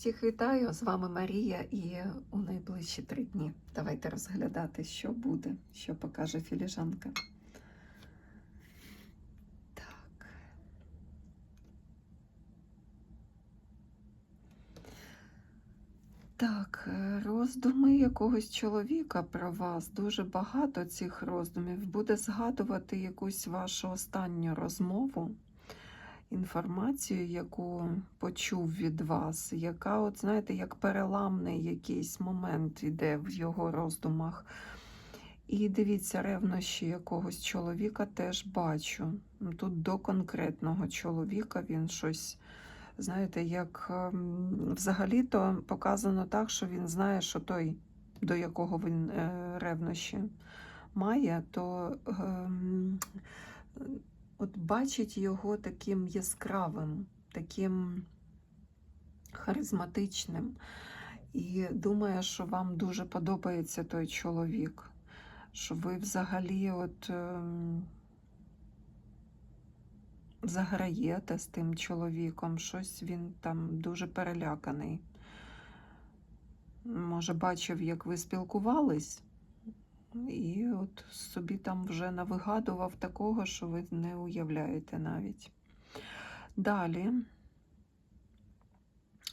Всіх вітаю! З вами Марія і у найближчі три дні. Давайте розглядати, що буде, що покаже філіжанка. Так. Так, е, роздуми якогось чоловіка про вас. Дуже багато цих роздумів. Буде згадувати якусь вашу останню розмову інформацію, яку почув від вас, яка, от знаєте, як переламний якийсь момент іде в його роздумах. І дивіться, ревнощі якогось чоловіка теж бачу. Тут до конкретного чоловіка він щось, знаєте, як ем, взагалі-то показано так, що він знає, що той, до якого він е, ревнощі має, то. Ем, от бачить його таким яскравим, таким харизматичним. І думає, що вам дуже подобається той чоловік, що ви взагалі от е, заграєте з тим чоловіком, щось він там дуже переляканий. Може, бачив, як ви спілкувались, і от собі там вже навигадував такого, що ви не уявляєте навіть. Далі,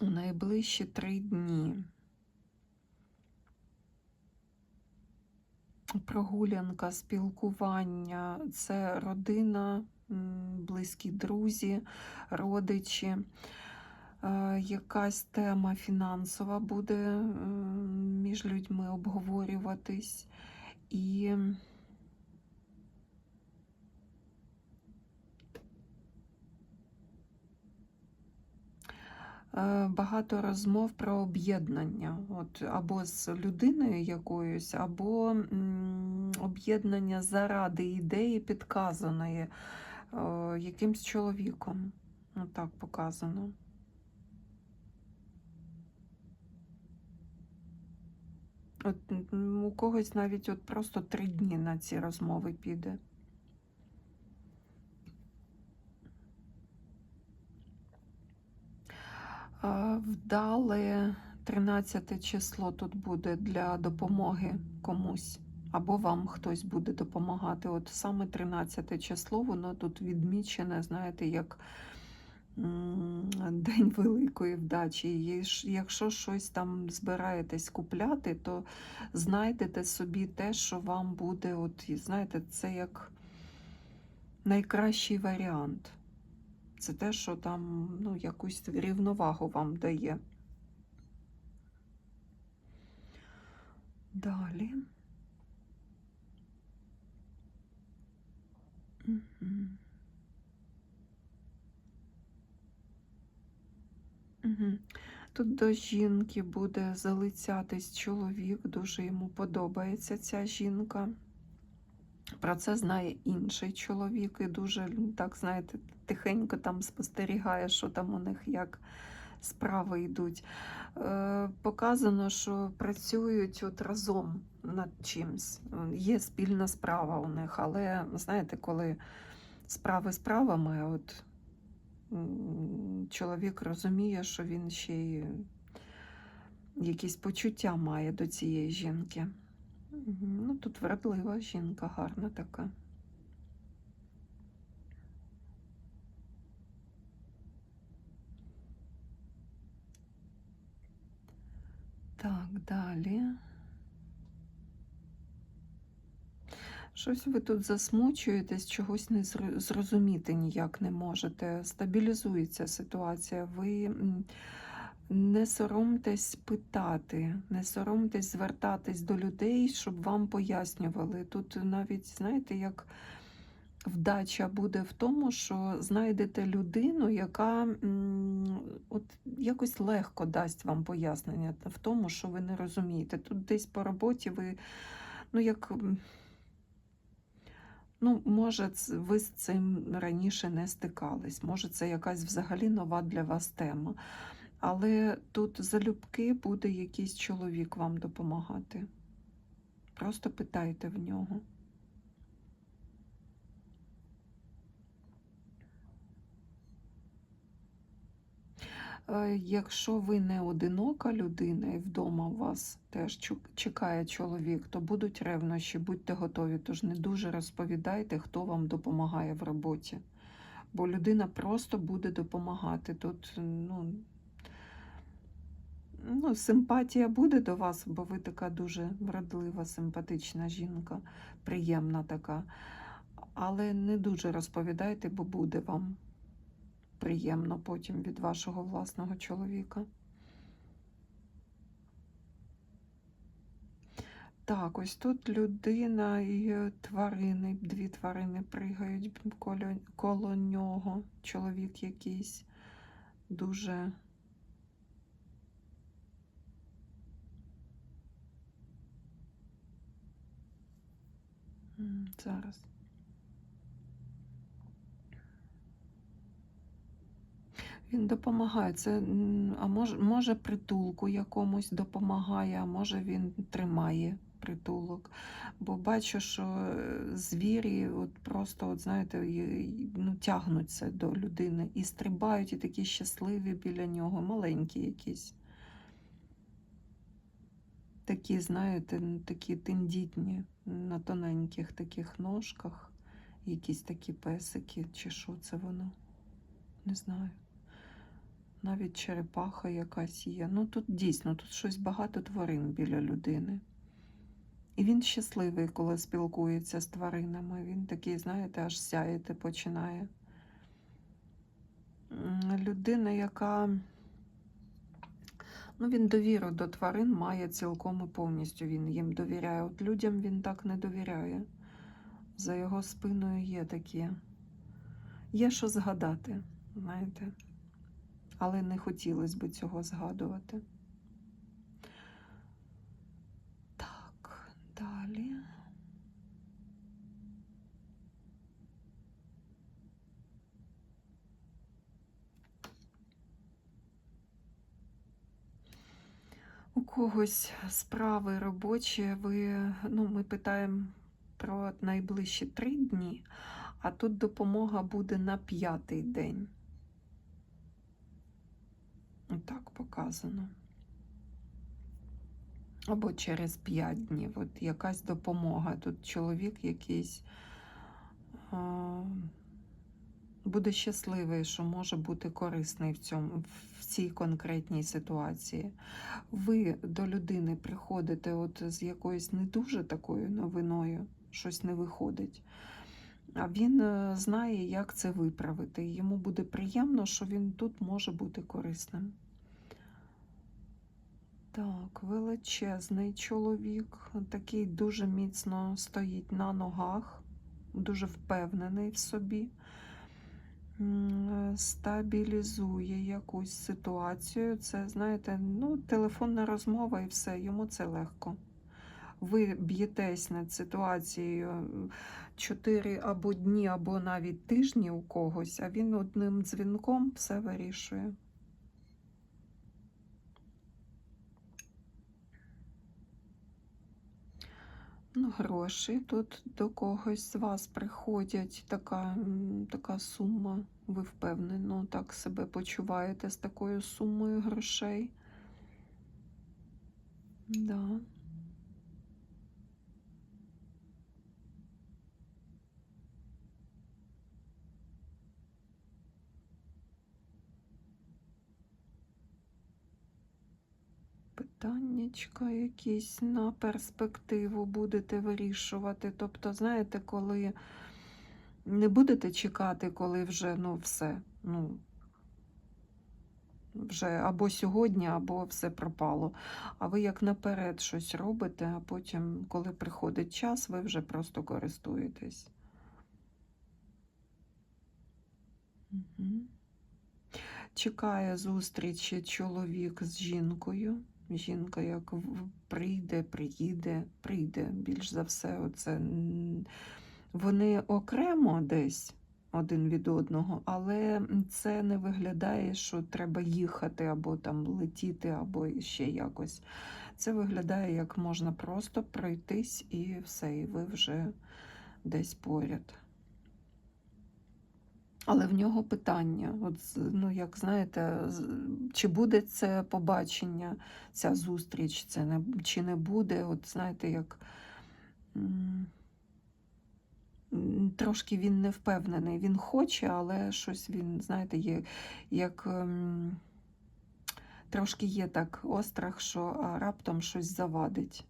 у найближчі три дні. Прогулянка, спілкування, це родина, близькі друзі, родичі. Е, якась тема фінансова буде між людьми обговорюватись. І е, багато розмов про об'єднання, от або з людиною якоюсь, або об'єднання заради ідеї підказаної е, якимсь чоловіком. Отак показано. От у когось навіть от просто три дні на ці розмови піде. Вдале 13 число тут буде для допомоги комусь, або вам хтось буде допомагати. От саме 13 число, воно тут відмічене, знаєте, як День великої вдачі. І якщо щось там збираєтесь купляти, то знайдете собі те, що вам буде, от, знаєте, це як найкращий варіант. Це те, що там ну, якусь рівновагу вам дає. Далі. Тут до жінки буде залицятись чоловік, дуже йому подобається ця жінка. Про це знає інший чоловік і дуже, так, знаєте, тихенько там спостерігає, що там у них як справи йдуть. Е, Показано, що працюють от разом над чимсь. Є спільна справа у них, але знаєте, коли справи справами, от чоловік розуміє, що він ще й якісь почуття має до цієї жінки. Ну, Тут вродлива жінка, гарна така. Так, далі. Щось ви тут засмучуєтесь, чогось не зрозуміти ніяк не можете. Стабілізується ситуація. Ви не соромтесь питати, не соромтесь звертатись до людей, щоб вам пояснювали. Тут навіть, знаєте, як вдача буде в тому, що знайдете людину, яка от якось легко дасть вам пояснення в тому, що ви не розумієте. Тут десь по роботі ви, ну як. Ну, може, ви з цим раніше не стикались, може, це якась взагалі нова для вас тема. Але тут залюбки буде якийсь чоловік вам допомагати. Просто питайте в нього. Якщо ви не одинока людина і вдома вас теж чекає чоловік, то будуть ревнощі, будьте готові. Тож не дуже розповідайте, хто вам допомагає в роботі. Бо людина просто буде допомагати. Тут ну, ну, симпатія буде до вас, бо ви така дуже вродлива, симпатична жінка, приємна така. Але не дуже розповідайте, бо буде вам приємно потім від вашого власного чоловіка. Так, ось тут людина і тварини, дві тварини пригають коло, коло нього. Чоловік якийсь дуже. Зараз. Він допомагає. Це, а може, може притулку якомусь допомагає, а може він тримає притулок. Бо бачу, що е, звірі от просто, от, знаєте, ну, тягнуться до людини і стрибають, і такі щасливі біля нього, маленькі якісь. Такі, знаєте, такі тендітні на тоненьких таких ножках. Якісь такі песики, чи що це воно? Не знаю. Навіть черепаха якась є. Ну тут дійсно тут щось багато тварин біля людини. І він щасливий, коли спілкується з тваринами. Він такий, знаєте, аж сяяти починає. Людина, яка ну, він довіру до тварин має цілком і повністю. Він їм довіряє. От людям він так не довіряє. За його спиною є такі. Є що згадати, знаєте але не хотілося б цього згадувати. Так, далі. У когось справи робочі, ви, ну, ми питаємо про найближчі три дні, а тут допомога буде на п'ятий день. Так показано. Або через 5 днів. От якась допомога. Тут чоловік якийсь а, буде щасливий, що може бути корисний в, цьому, в цій конкретній ситуації. Ви до людини приходите от з якоюсь не дуже такою новиною, щось не виходить. А він е, знає, як це виправити. Йому буде приємно, що він тут може бути корисним. Так, величезний чоловік, такий дуже міцно стоїть на ногах, дуже впевнений в собі, стабілізує якусь ситуацію. Це, знаєте, ну, телефонна розмова і все, йому це легко. Ви б'єтесь над ситуацією 4 або дні, або навіть тижні у когось, а він одним дзвінком все вирішує. Ну, гроші тут до когось з вас приходять така, така сума. Ви впевнено так себе почуваєте з такою сумою грошей. Да. Питаннячка якісь на перспективу будете вирішувати. Тобто, знаєте, коли не будете чекати, коли вже ну, все, ну, вже або сьогодні, або все пропало. А ви як наперед щось робите, а потім, коли приходить час, ви вже просто користуєтесь. Угу. Чекає зустрічі чоловік з жінкою. Жінка як прийде, приїде, прийде більш за все. Оце. Вони окремо десь один від одного, але це не виглядає, що треба їхати або там летіти, або ще якось. Це виглядає, як можна просто пройтись і все, і ви вже десь поряд. Але в нього питання, от, ну, як знаєте, чи буде це побачення, ця зустріч, це не, чи не буде, от знаєте, як трошки він не впевнений. Він хоче, але щось він, знаєте, є як ем, трошки є так острах, що раптом щось завадить.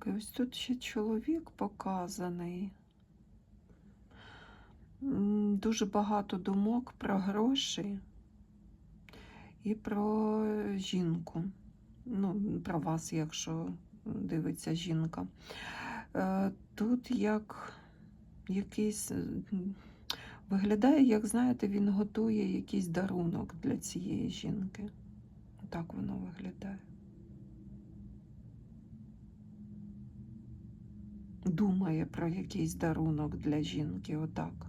Так, і ось тут ще чоловік показаний. Дуже багато думок про гроші і про жінку. Ну, про вас, якщо дивиться жінка. Е, Тут як якийсь виглядає, як знаєте, він готує якийсь дарунок для цієї жінки. Так воно виглядає. Думає про якийсь дарунок для жінки, отак.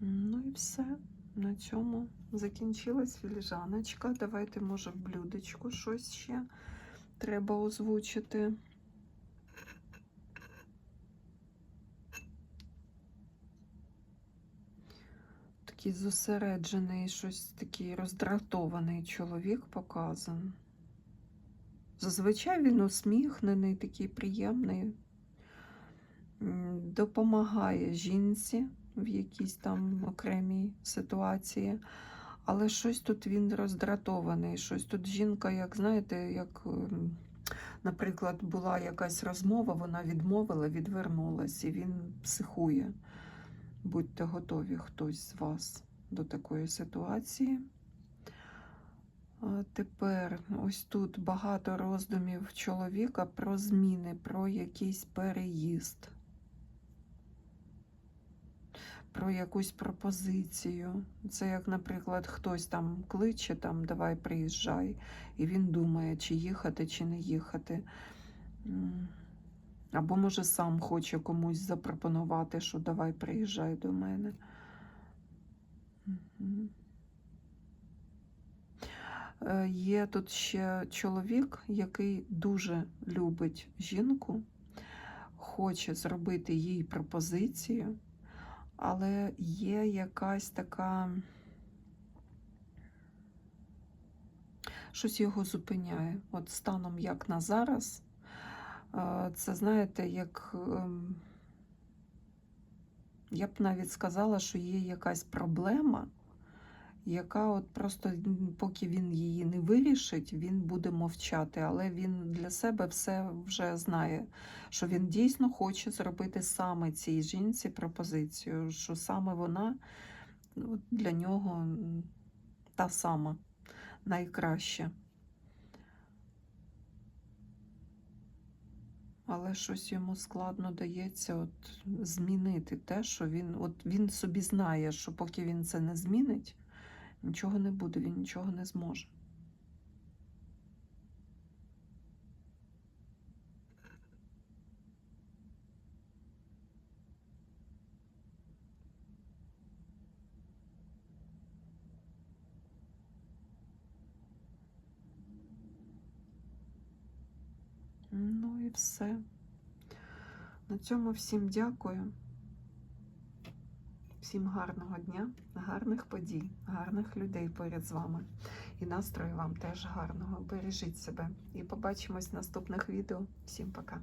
Ну і все. На цьому закінчилась філіжаночка. Давайте, може, в блюдечку щось ще треба озвучити. Такий зосереджений, щось такий роздратований чоловік показан. Зазвичай він усміхнений, такий приємний, допомагає жінці в якійсь там окремій ситуації. Але щось тут він роздратований, щось тут жінка, як знаєте, як, ем, наприклад, була якась розмова, вона відмовила, відвернулась, і він психує. Будьте готові, хтось з вас до такої ситуації. Тепер ось тут багато роздумів чоловіка про зміни, про якийсь переїзд, про якусь пропозицію. Це як, наприклад, хтось там кличе, там давай приїжджай, і він думає, чи їхати, чи не їхати. Або, може, сам хоче комусь запропонувати, що давай приїжджай до мене. Е, Є тут ще чоловік, який дуже любить жінку, хоче зробити їй пропозицію, але є якась така. Щось його зупиняє. От станом як на зараз, е, це знаєте, як ем, я б навіть сказала, що є якась проблема, яка от просто поки він її не вирішить, він буде мовчати. Але він для себе все вже знає, що він дійсно хоче зробити саме цій жінці пропозицію, що саме вона для нього та сама найкраща. Але щось йому складно дається от змінити те, що він, от він собі знає, що поки він це не змінить, нічого не буде, він нічого не зможе. Ну і все. На цьому всім дякую. Всім гарного дня, гарних подій, гарних людей поряд з вами. І настрою вам теж гарного. Бережіть себе. І побачимось в наступних відео. Всім пока.